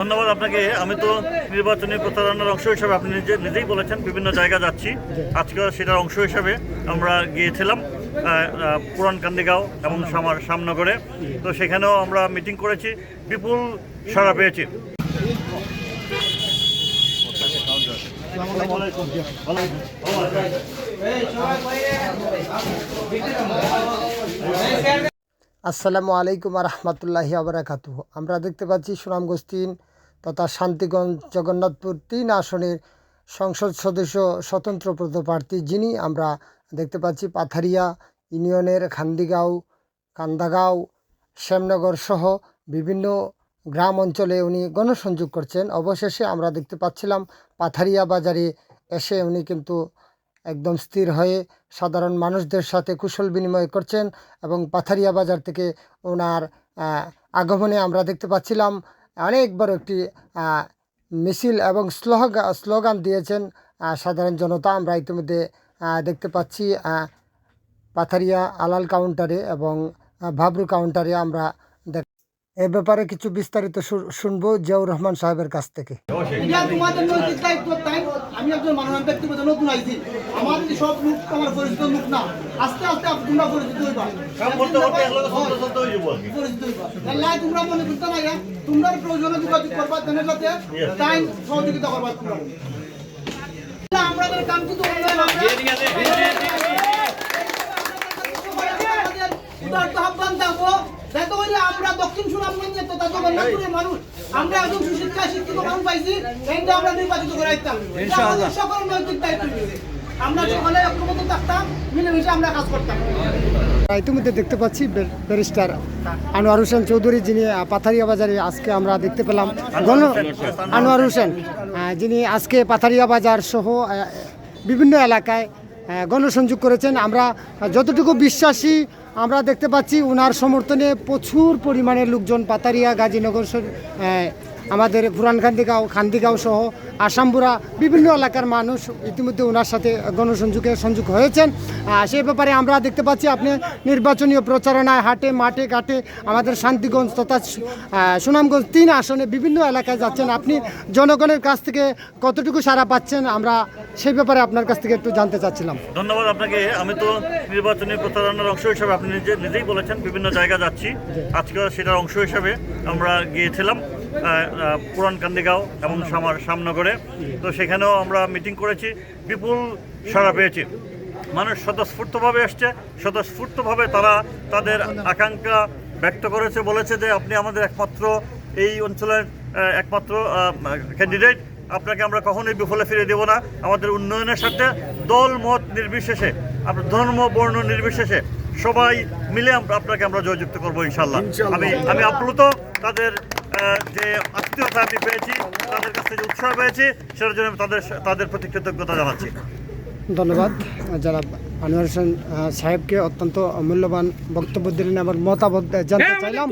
ধন্যবাদ আপনাকে। আমি তো নির্বাচনী প্রচারণার অংশ হিসাবে আপনি নিজে নিজেই বলেছেন বিভিন্ন জায়গা যাচ্ছি। আজকে সেটার অংশ হিসাবে আমরা গিয়েছিলাম আহ, আহ, পুরান কান্দিগাঁও এবং সামার সামনগরে তো সেখানেও আমরা মিটিং করেছি বিপুল সাড়া পেয়েছি। আসসালামু আলাইকুম রহমতুল্লাহি আবরাকাতু আমরা দেখতে পাচ্ছি সুনামগঞ্জ তিন তথা শান্তিগঞ্জ জগন্নাথপুর তিন আসনের সংসদ সদস্য স্বতন্ত্র প্রার্থী যিনি আমরা দেখতে পাচ্ছি পাথারিয়া, ইউনিয়নের খান্দিগাঁও, কান্দাগাঁও, শ্যামনগর সহ বিভিন্ন গ্রাম অঞ্চলে উনি গণসংযোগ করছেন। অবশেষে আমরা দেখতে পাচ্ছিলাম পাথারিয়া বাজারে এসে উনি কিন্তু একদম স্থির হয়ে সাধারণ মানুষদের সাথে কুশল বিনিময় করছেন এবং পাথারিয়া বাজার থেকে ওনার আগমনে আমরা দেখতে পাচ্ছিলাম অনেক বড় একটি মিছিল এবং স্লোগান স্লোগান দিয়েছেন সাধারণ জনতা। আমরা ইতিমধ্যে দেখতে পাচ্ছি পাথারিয়া আলাল কাউন্টারে এবং ভাবরু কাউন্টারে আমরা এ ব্যাপারে কিছু বিস্তারিত শুনব জিয়াউর রহমান সাহেবের কাছ থেকে। এটা তোমাদের নৈতিক দায়িত্ব তাই আমি একজন মানবান ব্যক্তিগত নতুন আইছি আমার এই সব লোক আমার পরিচিত লোক না আস্তে আস্তে তোমরা পরিচিত হইবা। কাম করতে করতে একলগে চলতে চলতে হয়ে যাব আর কি। পরিচিত হইবা। আল্লাহ তোমরা মনে করতে না তোমরা প্রয়োজনে যোগাযোগ করবা সহযোগিতা করবা তোমরা। আল্লাহ, আমাদের কাঙ্ক্ষিত দক্ষিণ সুনামগঞ্জের তথা জগন্নাথপুরের মানুষ। আমরা একজন সুশিক্ষা শিক্ষিত মানুষ পাইছি আমরা নির্বাচিত করে সকল নৈতিক দায়িত্ব নিয়েছে। আমরা সকলে ঐক্যবদ্ধ থাকতাম মিলেমিশে আমরা কাজ করতাম। ইতিমধ্যে দেখতে পাচ্ছি ব্যারিস্টার আনোয়ার হোসেন চৌধুরী যিনি পাথারিয়া বাজারে আজকে আমরা দেখতে পেলাম। গণ আনোয়ার হোসেন যিনি আজকে পাথারিয়া বাজার সহ বিভিন্ন এলাকায় গণসংযোগ করেছেন। আমরা যতটুকু বিশ্বাসী, আমরা দেখতে পাচ্ছি ওনার সমর্থনে প্রচুর পরিমাণে লোকজন পাতারিয়া, গাজীনগর আমাদের পুরান খান্দিগাঁও খান্দিগাঁও সহ আসামপুরা বিভিন্ন এলাকার মানুষ ইতিমধ্যে ওনার সাথে গণসংযোগে সংযোগ হয়েছেন। সেই ব্যাপারে আমরা দেখতে পাচ্ছি আপনি নির্বাচনীয় প্রচারণায় হাটে মাঠে ঘাটে আমাদের শান্তিগঞ্জ তথা সুনামগঞ্জ তিন আসনে বিভিন্ন এলাকায় যাচ্ছেন। আপনি জনগণের কাছ থেকে কতটুকু সাড়া পাচ্ছেন? আমরা সেই ব্যাপারে আপনার কাছ থেকে একটু জানতে চাচ্ছিলাম। ধন্যবাদ আপনাকে। আমি তো নির্বাচনী প্রচারণার অংশ হিসাবে আপনি নিজে নিজেই বলেছেন বিভিন্ন জায়গা যাচ্ছি। আজকে সেটার অংশ হিসাবে আমরা গিয়েছিলাম। পুরান কান্দিগাঁও এবং সামনগরে তো সেখানেও আমরা মিটিং করেছি বিপুল সাড়া পেয়েছি। মানুষ স্বতঃস্ফূর্তভাবে এসছে স্বতঃস্ফূর্তভাবে তারা তাদের আকাঙ্ক্ষা ব্যক্ত করেছে বলেছে যে আপনি আমাদের একমাত্র এই অঞ্চলের একমাত্র ক্যান্ডিডেট আপনাকে আমরা কখনোই বিফলে ফিরে দেব না। আমাদের উন্নয়নের সাথে দল মত নির্বিশেষে আপনার ধর্ম বর্ণ নির্বিশেষে সবাই মিলে আপনাকে আমরা জয়যুক্ত করব ইনশাল্লাহ আমি আমি আপ্লুত তাদের যে আত্মীয়তা আমি পেয়েছি তাদের কাছ থেকে উৎসাহ পেয়েছি সেটার জন্য আমি তাদের তাদের প্রতি কৃতজ্ঞতা জানাচ্ছি। ধন্যবাদ। যারা আনোয়ার হোসেন সাহেবকে অত্যন্ত মূল্যবান বক্তব্য দিলেন এবং মতামত জানতে চাইলাম।